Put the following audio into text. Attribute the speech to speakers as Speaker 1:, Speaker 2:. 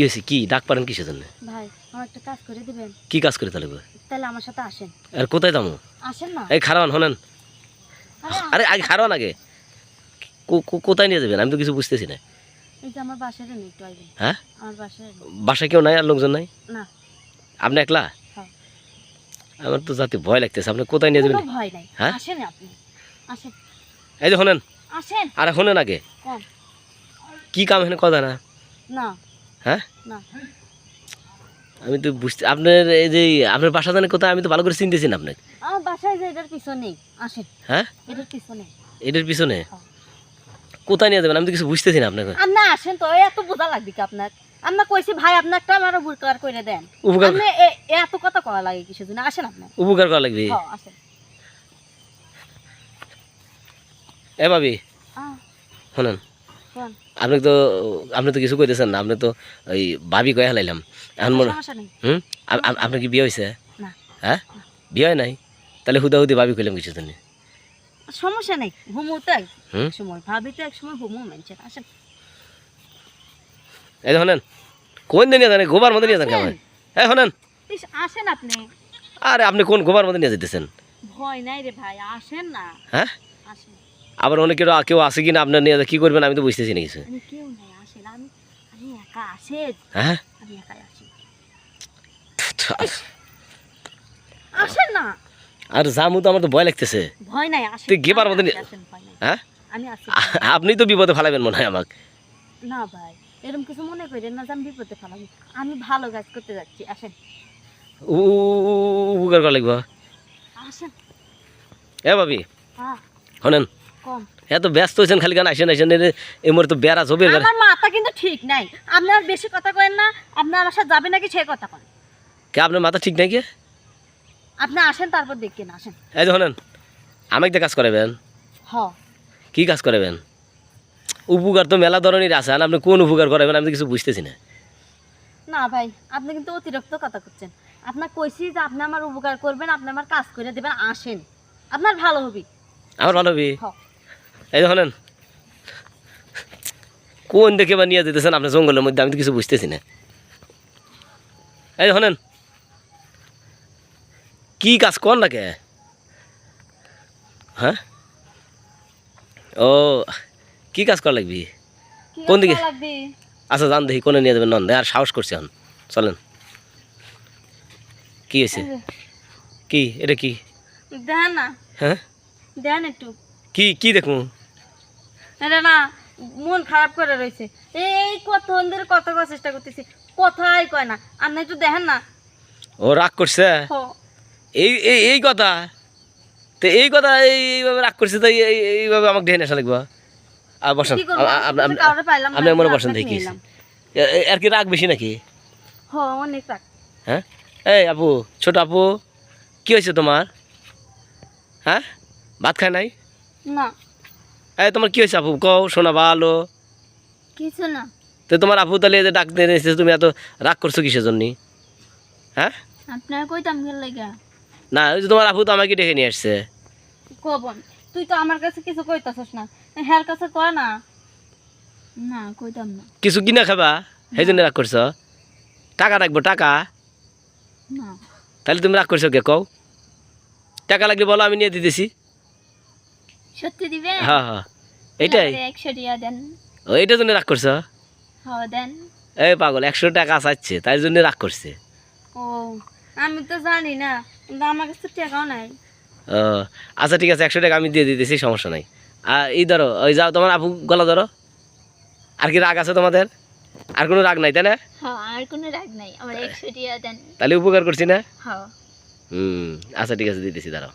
Speaker 1: কি হয়েছে? কি? ডাক পারেন কিসের জন্য?
Speaker 2: ভাই আমার একটা কাজ করে দিবেন।
Speaker 1: কি কাজ করে তাহলে
Speaker 2: তাহলে আমার সাথে আসেন।
Speaker 1: আর কোথায় যাব?
Speaker 2: আসেন না।
Speaker 1: এই খারান হনেন।
Speaker 2: আরে
Speaker 1: আগে খারান আগে। কোথায় নিয়ে যাবেন? আমি তো কিছু বুঝতেছি না।
Speaker 2: এই যে আমার বাসায় নেই একটু আইবেন
Speaker 1: হ্যাঁ?
Speaker 2: আমার বাসায়
Speaker 1: বাসায় কেউ নাই আর লোকজন নাই?
Speaker 2: না।
Speaker 1: আপনি একলা?
Speaker 2: হ্যাঁ।
Speaker 1: আমার তো যাতে ভয় লাগতেছে। আপনি কোথায় নিয়ে যাবেন?
Speaker 2: ভয় নাই।
Speaker 1: হ্যাঁ?
Speaker 2: আসেন আপনি। আসেন।
Speaker 1: এই যে শোনেন
Speaker 2: আসেন।
Speaker 1: আরে শোনেন আগে। কি কাম এখানে কথা না?
Speaker 2: না।
Speaker 1: হ্যাঁ? আমি তো বুঝতে আপনার এই যে আপনার বাসা জানে কোথায় আমি তো ভালো করে চিনতেছি না আপনাকে।
Speaker 2: আমার বাসায় যে এটার পিছনেই আসেন।
Speaker 1: হ্যাঁ?
Speaker 2: এটার পিছনে।
Speaker 1: এটার পিছনে?
Speaker 2: হ্যাঁ।
Speaker 1: কোথায় নিয়ে যাবেন? আমি তো কিছু বুঝতেছি না আপনাকে।
Speaker 2: আপনি আসেন তো এত বোঝা লাগবে কি আপনার? আমরা কইছি ভাই আপনারটা আমার উপকার করে দেন।
Speaker 1: উপকার
Speaker 2: আপনি এত কথা করা লাগে কিসের জন্য? আসেন আপনি।
Speaker 1: উপকার করা লাগবে?
Speaker 2: হ্যাঁ আসেন।
Speaker 1: এ ভাবি।
Speaker 2: আহ,
Speaker 1: শোনেন? আপনি তো আপনি তো কিছু কইতেছেন না আপনি তো ওই ভাবি কয়ে হালাইলাম। এখন মনে হুম? আপ- আপ- আপনার কি বিয়ে হয়েছে হ্যাঁ? বিয়ে হয় নাই? তাহলে হুদা হুদি ভাবি কইলাম কিছু জন্য
Speaker 2: সমস্যা নেই হুমু তো এক সময় ভাবি তো এক সময় হুমু মানছে আসেন।
Speaker 1: এই শোনেন কোন দিন নিয়ে জানে গোবার মধ্যে নিয়ে যান কেমন এই শোনেন।
Speaker 2: আসেন আপনি।
Speaker 1: আরে আপনি কোন গোবার মধ্যে নিয়ে যেতেছেন
Speaker 2: ভয় নাই রে ভাই আসেন না।
Speaker 1: হ্যাঁ?
Speaker 2: আসেন।
Speaker 1: আবার অনেক কেউ আসে কিনা আপনার নিয়ে কি করবেন আমি তো বুঝতেছি না কিছু। হ্যাঁ? আর জামু তো আমার তো ভয় লাগতেছে।
Speaker 2: ভয় নাই
Speaker 1: তুই গেবার
Speaker 2: আছি,
Speaker 1: হ্যাঁ?
Speaker 2: আমি আছি
Speaker 1: আপনি তো বিপদে ফেলাবেন মনে হয় আমাকে।
Speaker 2: না ভাই এরকম কিছু মনে করেন না আমি বিপদে ফেলাবো। আমি ভালো কাজ করতে যাচ্ছি আসেন।
Speaker 1: উপকার করা লাগবে।
Speaker 2: আসেন।
Speaker 1: এ ভাবি
Speaker 2: হ্যাঁ
Speaker 1: শোনেন
Speaker 2: কম।
Speaker 1: এত ব্যস্ত হয়েছেন খালি গান আসেন আসেন এই মুহূর্তে বেড়া ছবি
Speaker 2: আমার মাথা কিন্তু ঠিক নাই। আপনার বেশি কথা করেন না আপনার আমার সাথে যাবে নাকি সে কথা কন।
Speaker 1: কে আপনার মাথা ঠিক নাই কি?
Speaker 2: আপনি আসেন তারপর দেখেন আসেন।
Speaker 1: এই শোনেন আমাকে তো কাজ করাবেন।
Speaker 2: হ।
Speaker 1: কি কাজ করাবেন? উপকার তো মেলা ধরনের আছে আর আপনি কোন উপকার করাবেন আমি তো কিছু বুঝতেছি না।
Speaker 2: না ভাই আপনি কিন্তু অতিরিক্ত কথা করছেন আপনার কইছি যে আপনি আমার উপকার করবেন আপনি আমার কাজ করে দেবেন আসেন। আপনার ভালো হবে।
Speaker 1: আমার ভালো হবে?
Speaker 2: হ।
Speaker 1: এই যে শোনেন। কোন দেখে বা নিয়ে যেতেছেন আপনার জঙ্গলের মধ্যে? আমি তো কিছু বুঝতেছি না। এই শোনেন। কি কাজ কর না কে? হ্যাঁ? ও কি কাজ করা লাগবি? কোন দিকে? আচ্ছা জান দেখি কোনে নিয়ে যাবেন? নন আর সাহস করছে এখন। চলেন। কি হয়েছে? কি? এটা কি?
Speaker 2: দেন না।
Speaker 1: হ্যাঁ?
Speaker 2: দেন একটু।
Speaker 1: কি কি দেখুন
Speaker 2: এটা না মন খারাপ করে রয়েছে। এই কতক্ষণ ধরে কথা করার চেষ্টা করতেছি কথাই কয় না। আর আপনি একটু দেখেন না।
Speaker 1: ও রাগ করছে? এই এই এই কথা? তো এই কথা এই- এইভাবে রাগ করছে তাই এই- এইভাবে আমাকে ঢেনে আসা লাগবে। আর বসেন আপনি মনে বসেন দেখি। আর কি রাগ বেশি নাকি?
Speaker 2: অনেক রাগ।
Speaker 1: হ্যাঁ? এই আপু ছোট আপু কি হয়েছে তোমার? হ্যাঁ? ভাত খায় নাই?
Speaker 2: না।
Speaker 1: এই তোমার কি হয়েছে আপু? কও শোনা ভালো।
Speaker 2: কিছু না।
Speaker 1: তো তোমার আপু তাহলে যে ডাক দিয়ে এসেছে তুমি এত রাগ করছ কিসের জন্য? হ্যাঁ?
Speaker 2: আপনার কইতাম গেল লাগা।
Speaker 1: না ওই যে তোমার আপু তো আমাকে ডেকে নিয়ে আসছে।
Speaker 2: কবন। তুই তো আমার কাছে কিছু কইতাছস না। হ্যার কাছে কয় না? না কইতাম না।
Speaker 1: কিছু কিনা খাবা? সেই জন্য রাগ করছ? টাকা রাখব টাকা?
Speaker 2: না।
Speaker 1: তাহলে তুমি রাগ করছ কে? কও। টাকা লাগলে বলো আমি নিয়ে দিতেছি।
Speaker 2: সত্যি দিবে?
Speaker 1: হ্যাঁ হ্যাঁ এইটাই
Speaker 2: একশো টাকা দেন।
Speaker 1: ও জন্য রাগ করছ?
Speaker 2: হ দেন।
Speaker 1: এই পাগল একশো টাকা চাচ্ছে তাই জন্য রাগ করছে।
Speaker 2: ও আমি তো জানি না কিন্তু আমার কাছে টাকাও নাই।
Speaker 1: ও আচ্ছা ঠিক আছে একশো টাকা আমি দিয়ে দিতেছি সমস্যা নাই। আর এই ধরো ওই যাও তোমার আপু গলা ধরো। আর কি রাগ আছে তোমাদের? আর কোনো রাগ নাই তাই না?
Speaker 2: হ্যাঁ আর কোনো রাগ নাই আমার একশো টাকা দেন।
Speaker 1: তাহলে উপকার করছি না?
Speaker 2: হ্যাঁ।
Speaker 1: হুম আচ্ছা ঠিক আছে দিতেছি দাঁড়াও।